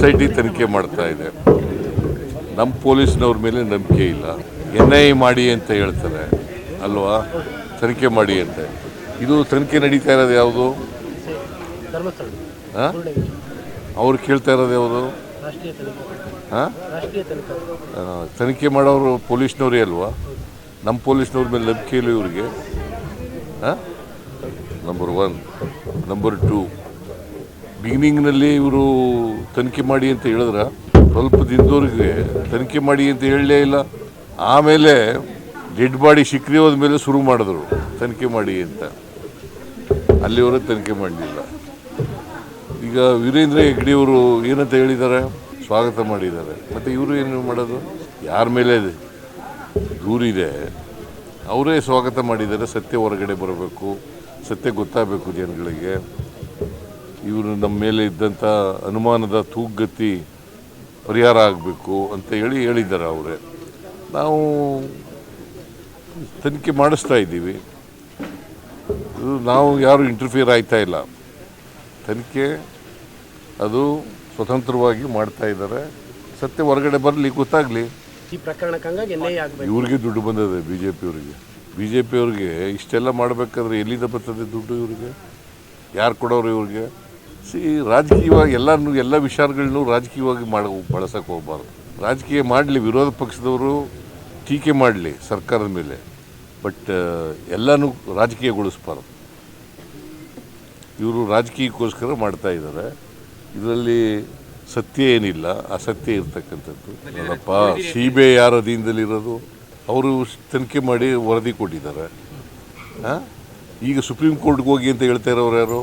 S I T ತನಿಖೆ ಮಾಡ್ತಾ ಇದೆ. ನಮ್ಮ ಪೊಲೀಸ್ನವ್ರ ಮೇಲೆ ನಂಬಿಕೆ ಇಲ್ಲ. ಎನ್ ಐ ಮಾಡಿ ಅಂತ ಹೇಳ್ತಾರೆ. ಅಲ್ವಾ? ತನಿಖೆ ಮಾಡಿ ಅಂತ. ಇದು ತನಿಖೆ ನಡೀತಾ ಇರೋದು ಯಾವುದು? ಹಾಂ? ಅವ್ರು ಕೇಳ್ತಾ ಇರೋದು ಯಾವುದು? ಹಾಂ? ತನಿಖೆ ಮಾಡೋರು ಪೊಲೀಸ್ನವ್ರೇ ಅಲ್ವಾ? ನಮ್ಮ ಪೊಲೀಸ್ನವ್ರ ಮೇಲೆ ನಂಬಿಕೆ ಇಲ್ಲ ಇವ್ರಿಗೆ. ಹಾಂ? ನಂಬರ್ ಒನ್ ನಂಬರ್ ಟೂ ಬಿಗಿನಿಂಗ್ನಲ್ಲಿ ಇವರು ತನಿಖೆ ಮಾಡಿ ಅಂತ ಹೇಳಿದ್ರೆ, ಸ್ವಲ್ಪ ದಿನದವ್ರಿಗೆ ತನಿಖೆ ಮಾಡಿ ಅಂತ ಹೇಳಲೇ ಇಲ್ಲ. ಆಮೇಲೆ ಡೆಡ್ ಬಾಡಿ ಹೋದ ಮೇಲೆ ಶುರು ಮಾಡಿದ್ರು, ತನಿಖೆ ಮಾಡಿ ಅಂತ. ಅಲ್ಲಿವರೆಗೆ ತನಿಖೆ ಮಾಡಲಿಲ್ಲ. ಈಗ ವೀರೇಂದ್ರ ಹೆಗ್ಡೆಯವರು ಏನಂತ ಹೇಳಿದ್ದಾರೆ ಸ್ವಾಗತ ಮಾಡಿದ್ದಾರೆ ಮತ್ತು ಇವರು ಏನು ಮಾಡೋದು? ಯಾರ ಮೇಲೆ ದೂರಿದೆ ಅವರೇ ಸ್ವಾಗತ ಮಾಡಿದ್ದಾರೆ ಸತ್ಯ ಹೊರಗಡೆ ಬರಬೇಕು. ಸತ್ಯ ಗೊತ್ತಾಗಬೇಕು ಜನಗಳಿಗೆ. ಇವರು ನಮ್ಮ ಮೇಲೆ ಇದ್ದಂಥ ಅನುಮಾನದ ತೂಗ್ಗತಿ ಪರಿಹಾರ ಆಗಬೇಕು ಅಂತ ಹೇಳಿ ಹೇಳಿದ್ದಾರೆ ಅವರೇ. ನಾವು ತನಿಖೆ ಮಾಡಿಸ್ತಾ ಇದ್ದೀವಿ. ಇದು ನಾವು ಯಾರು ಇಂಟರ್ಫಿಯರ್ ಆಯ್ತಾ ಇಲ್ಲ. ತನಿಖೆ ಅದು ಸ್ವತಂತ್ರವಾಗಿ ಮಾಡ್ತಾ ಇದ್ದಾರೆ. ಸತ್ಯ ಹೊರಗಡೆ ಬರಲಿ ಗೊತ್ತಾಗಲಿ. ಈ ಇವ್ರಿಗೆ ದುಡ್ಡು ಬಂದಿದೆ ಬಿ ಜೆ ಪಿಯವ್ರಿಗೆ ಬಿ ಜೆ ಪಿಯವ್ರಿಗೆ ಇಷ್ಟೆಲ್ಲ ಮಾಡಬೇಕಾದ್ರೆ ಎಲ್ಲಿಂದ ಬರ್ತದೆ ದುಡ್ಡು ಇವರಿಗೆ? ಯಾರು ಕೊಡೋರು ಇವ್ರಿಗೆ? ಸಿ, ರಾಜಕೀಯವಾಗಿ ಎಲ್ಲನೂ ಎಲ್ಲ ವಿಚಾರಗಳನ್ನೂ ರಾಜಕೀಯವಾಗಿ ಮಾಡ ಬಳಸಕ್ಕೆ ಹೋಗಬಾರ್ದು. ರಾಜಕೀಯ ಮಾಡಲಿ, ವಿರೋಧ ಪಕ್ಷದವರು ಟೀಕೆ ಮಾಡಲಿ ಸರ್ಕಾರದ ಮೇಲೆ, ಬಟ್ ಎಲ್ಲನೂ ರಾಜಕೀಯಗೊಳಿಸ್ಬಾರ್ದು. ಇವರು ರಾಜಕೀಯಕ್ಕೋಸ್ಕರ ಮಾಡ್ತಾ ಇದ್ದಾರೆ ಇದರಲ್ಲಿ ಸತ್ಯ ಏನಿಲ್ಲ, ಅಸತ್ಯ ಇರ್ತಕ್ಕಂಥದ್ದು. ನೋಡಪ್ಪ ಸಿ ಬಿ ಐ ಯಾರ ಅಧೀನದಲ್ಲಿರೋದು, ಅವರು ತನಿಖೆ ಮಾಡಿ ವರದಿ ಕೊಟ್ಟಿದ್ದಾರೆ? ಈಗ ಸುಪ್ರೀಂ ಕೋರ್ಟ್ಗೆ ಹೋಗಿ ಅಂತ ಹೇಳ್ತಾ ಇರೋರು ಯಾರು?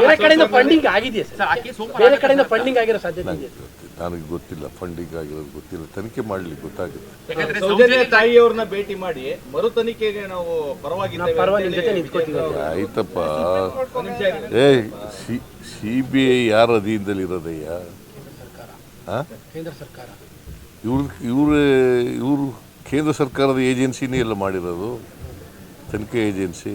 ಬೇರೆ ಕಡೆಯಿಂದ ಫಂಡಿಂಗ್ ಆಗಿದೆಯಾ ಸರ್. ಬೇರೆ ಕಡೆಯಿಂದ ಫಂಡಿಂಗ್ ಆಗಿರೋ ಸಾಧ್ಯತೆ ಇದೆ. ನನಗೆ ಗೊತ್ತಿಲ್ಲ ಫಂಡಿಂಗ್ ಆಗಿರೋದು ಗೊತ್ತಿಲ್ಲ. ತನಿಖೆ ಮಾಡ್ಲಿಕ್ಕೆ ಗೊತ್ತಾಗುತ್ತೆ. ಸೌಜನ್ಯ ತಾಯಿಯವ್ರನ್ನ ಭೇಟಿ ಮಾಡಿ ಮರು ತನಿಖೆಗೆ ನಾವು ಪರವಾಗಿಲ್ಲ ನಾವು ಪರವಾಗಿ ನಿಮ್ ಜೊತೆ ನಿಂತ್ಕೋತೀವಿ ಆಯ್ತಪ್ಪ. A C C B I ಯಾರ ಅಧೀನದಲ್ಲಿ ಇರೋದಯ್ಯ? ಹಾಂ? ಕೇಂದ್ರ ಸರ್ಕಾರ. ಇವ್ರ ಇವ್ರ ಇವರು ಕೇಂದ್ರ ಸರ್ಕಾರದ ಏಜೆನ್ಸಿನೇ ಎಲ್ಲ ಮಾಡಿರೋದು? ತನಿಖೆ ಏಜೆನ್ಸಿ?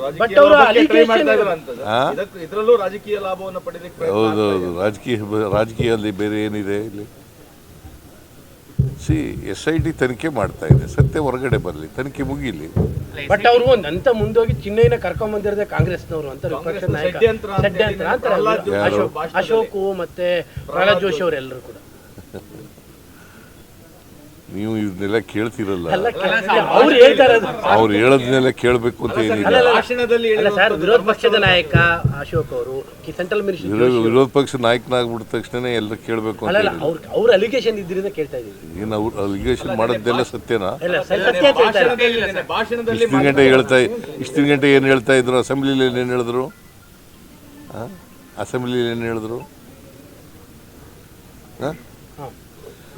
But ರಾಜಕೀಯ ಅವ್ರ ಲಾಭಕ್ಕೆ try allegation ಮಾಡ್ತಾ ಏನು? ಇದ್ದಾರೆ ಅಂತದ್ದು. ಆ? ಅವರು ಇದ್ರಲ್ಲೂ ರಾಜಕೀಯ ಲಾಭವನ್ನು ಪಡೆಯಲಿಕ್ಕೆ ಹೌದೌದು. ರಾಜಕೀಯ ರಾಜಕೀಯದಲ್ಲಿ ಬೇರೆ ಏನಿದೆ ಇಲ್ಲಿ? ಸಿ ಎಸ್ ಐ ಟಿ ತನಿಖೆ ಮಾಡ್ತಾ ಇದೆ. ಸತ್ಯ ಹೊರಗಡೆ ಬರಲಿ. ತನಿಖೆ ಮುಗಿಲಿ. ಬಟ್ ಅವರು ಒಂದ್ ಅಂತ ಮುಂದೋಗಿ ಚಿನ್ನೈನ ಕರ್ಕೊಂಡ್ ಬಂದಿರದೆ ಕಾಂಗ್ರೆಸ್ನವರು ಅಂತ ವಿಪಕ್ಷ ನಾಯಕ ಷಡ್ಯಂತ್ರ ಅಂತ ಅಂತಾರೆ ಅಶೋಕ್ ಮತ್ತೆ ಪ್ರಹ್ಲಾದ್ ಜೋಶಿ ಅವರೆಲ್ಲರೂ ಕೂಡ. ನೀವು ಇದನ್ನೆಲ್ಲ ಕೇಳ್ತಿರಲ್ಲ. ಅವ್ರು ಹೇಳೋದನ್ನೆಲ್ಲ ಕೇಳಬೇಕು ಅಂತ ಏನಿಲ್ಲ. ವಿರೋಧ ಪಕ್ಷದ ನಾಯಕ ಅಶೋಕ್ ಅವರು ಸೆಂಟ್ರಲ್ ಮಿನಿಸ್ಟರ್ ವಿರೋಧ ವಿರೋಧ ಪಕ್ಷ ನಾಯಕನಾಗ್ಬಿಟ್ಟ ತಕ್ಷಣ ಎಲ್ಲ ಕೇಳಬೇಕು ಅಂತ ಅವ್ರ ಅವ್ರ ಅಲಿಗೇಷನ್ ಇದ್ರಿಂದ ಕೇಳ್ತಾ ಇದ್ದೀವಿ. ಏನು ಅವ್ರು ಅಲಿಗೇಷನ್ ಮಾಡದ್ದೆಲ್ಲ ಸತ್ಯನಾ? ಇಲ್ಲ ಸತ್ಯ ಹೇಳ್ತಾ ಇದ್ದಾರೆ. ಭಾಷಣದಲ್ಲಿ ಭಾಷಣದಲ್ಲಿ ಇಷ್ಟಿನ ಗಂಟೆ ಹೇಳ್ತಾ ಇಷ್ಟು ಗಂಟೆ ಏನು ಹೇಳ್ತಾ ಇದ್ರು? ಅಸೆಂಬ್ಲಿಲಿ ಏನು ಹೇಳಿದ್ರು? ಅಸೆಂಬ್ಲಿಲಿ ಏನು ಹೇಳಿದ್ರು? ಹಾ.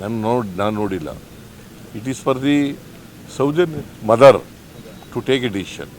ನಾನು ನೋಡಿ ನಾನು ನೋಡಿಲ್ಲ. It is for the Sowjanya mother to take a decision